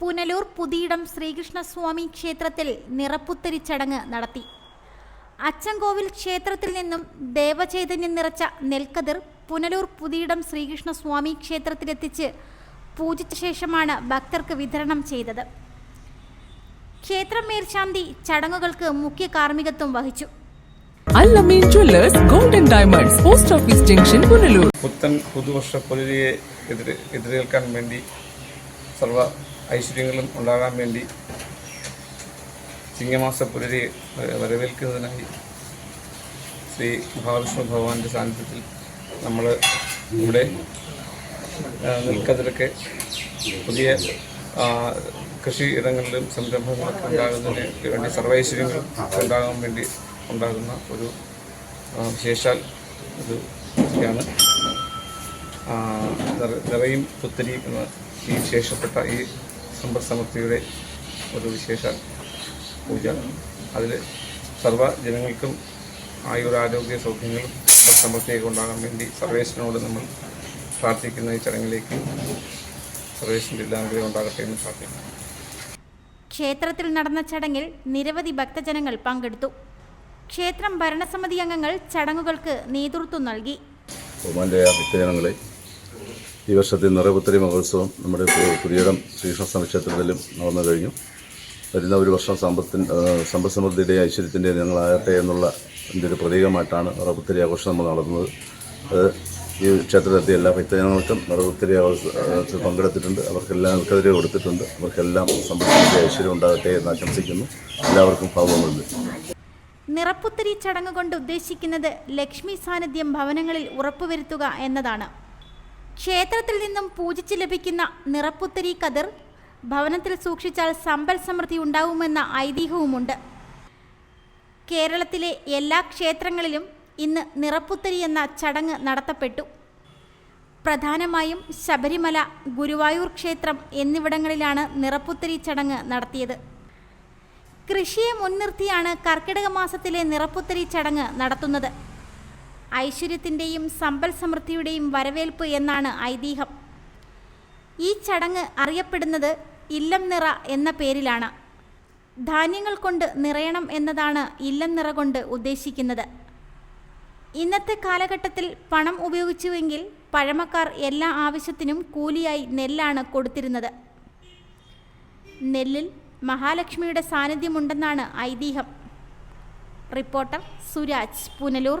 പുനലൂർ പുതിയിടം ശ്രീകൃഷ്ണസ്വാമി ക്ഷേത്രത്തിൽ നിറപ്പുത്തരി ചടങ്ങ് നടത്തി. അച്ചൻകോവിൽ ക്ഷേത്രത്തിൽ നിന്നും ദേവചൈതന്യം നിറച്ച നെൽക്കതിർ പുനലൂർ പുതിയിടം ശ്രീകൃഷ്ണസ്വാമി ക്ഷേത്രത്തിലെത്തിച്ച് പൂജിച്ച ശേഷമാണ് ഭക്തർക്ക് വിതരണം ചെയ്തത്. ക്ഷേത്രം മേൽശാന്തി ചടങ്ങുകൾക്ക് മുഖ്യ കാർമ്മികത്വം വഹിച്ചു. Allameen jewellers golden diamonds post office junction Punalur. പുത്തൻ പുതുവർഷ പൊലിയെ എതിരെ എതിരേൽക്കാൻ വേണ്ടി സർവ ഐശ്വര്യങ്ങളും ഉണ്ടാകാൻ വേണ്ടി ചിങ്ങമാസ പുലരെ വരവേൽക്കുന്നതിനായി ശ്രീ മഹാവിഷ്ണു ഭഗവാന്റെ സാന്നിധ്യത്തിൽ നമ്മൾ ഇവിടെ നിൽക്കതിലൊക്കെ പുതിയ കൃഷി ഇടങ്ങളിലും സംരംഭങ്ങളൊക്കെ ഉണ്ടാകുന്നതിന് വേണ്ടി സർവൈശ്വര്യങ്ങൾ ഉണ്ടാകാൻ വേണ്ടി ഉണ്ടാകുന്ന ഒരു വിശേഷാൽ ഒരു ഇതാണ് നിറയും പുത്തരിയും എന്ന ഈ വിശേഷപ്പെട്ട ഈ സമ്പദ് സമൃദ്ധിയുടെ ഒരു വിശേഷ പൂജ. അതിൽ സർവ ജനങ്ങൾക്കും ആയുരാരോഗ്യ സൗഖ്യങ്ങളും സമൃദ്ധിയൊക്കെ ഉണ്ടാകാൻ വേണ്ടി സർവേശ്വരനോട് നമ്മൾ പ്രാർത്ഥിക്കുന്ന ഈ ചടങ്ങിലേക്ക് സർവേശ്വരന്റെ എല്ലാ അനുഗ്രഹം ഉണ്ടാകട്ടെ എന്ന് പ്രാർത്ഥിക്കുന്നു. ക്ഷേത്രത്തിൽ നടന്ന ചടങ്ങിൽ നിരവധി ഭക്തജനങ്ങൾ പങ്കെടുത്തു. ക്ഷേത്രം ഭരണസമിതി അംഗങ്ങൾ ചടങ്ങുകൾക്ക് നേതൃത്വം നൽകി. ബഹുമാന്റെ ഭക്തജനങ്ങളെ ഈ വർഷത്തെ നിറപുത്തരി മഹോത്സവം നമ്മുടെ പു- പുതിയിടം ശ്രീകൃഷ്ണ സമക്ഷേത്രത്തിലും നടന്നു കഴിഞ്ഞു. വരുന്ന ഒരു വർഷം സമ്പത്തിൻ സമ്പദ് ഐശ്വര്യത്തിന്റെയും ഞങ്ങളാകട്ടെ എന്നുള്ള എന്റെ ഒരു പ്രതീകമായിട്ടാണ് നിറപുത്തരി ആഘോഷം നമ്മൾ നടത്തുന്നത്. അത് ഈ ക്ഷേത്രത്തിലെത്തിയ എല്ലാ ഭക്തജനങ്ങൾക്കും നിറപുത്തരി ആഘോഷത്തിൽ പങ്കെടുത്തിട്ടുണ്ട്. അവർക്കെല്ലാം നിൽക്കതിരെ കൊടുത്തിട്ടുണ്ട്. അവർക്കെല്ലാം സമ്പദ് ഐശ്വര്യം ഉണ്ടാകട്ടെ എന്ന് ആശംസിക്കുന്നു. എല്ലാവർക്കും ഭാവങ്ങളുണ്ട് നിറപ്പുത്തരി ചടങ്ങ് കൊണ്ട് ഉദ്ദേശിക്കുന്നത് ലക്ഷ്മി സാന്നിധ്യം ഭവനങ്ങളിൽ ഉറപ്പുവരുത്തുക എന്നതാണ്. ക്ഷേത്രത്തിൽ നിന്നും പൂജിച്ച് ലഭിക്കുന്ന നിറപ്പുത്തരി കതിർ ഭവനത്തിൽ സൂക്ഷിച്ചാൽ സമ്പൽ സമൃദ്ധി ഉണ്ടാവുമെന്ന ഐതിഹ്യവുമുണ്ട്. കേരളത്തിലെ എല്ലാ ക്ഷേത്രങ്ങളിലും ഇന്ന് നിറപ്പുത്തരി എന്ന ചടങ്ങ് നടത്തപ്പെട്ടു. പ്രധാനമായും ശബരിമല ഗുരുവായൂർ ക്ഷേത്രം എന്നിവിടങ്ങളിലാണ് നിറപ്പുത്തരി ചടങ്ങ് നടത്തിയത്. കൃഷിയെ മുൻനിർത്തിയാണ് കർക്കിടക മാസത്തിലെ നിറപ്പുത്തരി ചടങ്ങ് നടത്തുന്നത്. ഐശ്വര്യത്തിന്റെയും സമ്പൽ സമൃദ്ധിയുടെയും വരവേൽപ്പ് എന്നാണ് ഐതിഹ്യം. ഈ ചടങ്ങ് അറിയപ്പെടുന്നത് ഇല്ലം നിറ എന്ന പേരിലാണ്. ധാന്യങ്ങൾ കൊണ്ട് നിറയണം എന്നതാണ് ഇല്ലം നിറ കൊണ്ട് ഉദ്ദേശിക്കുന്നത്. ഇന്നത്തെ കാലഘട്ടത്തിൽ പണം ഉപയോഗിച്ചുവെങ്കിൽ പഴമക്കാർ എല്ലാ ആവശ്യത്തിനും കൂലിയായി നെല്ലാണ് കൊടുത്തിരുന്നത്. നെല്ലിൽ മഹാലക്ഷ്മിയുടെ സാന്നിധ്യമുണ്ടെന്നാണ് ഐതിഹ്യം. റിപ്പോർട്ടർ സുരാജ് പുനലൂർ.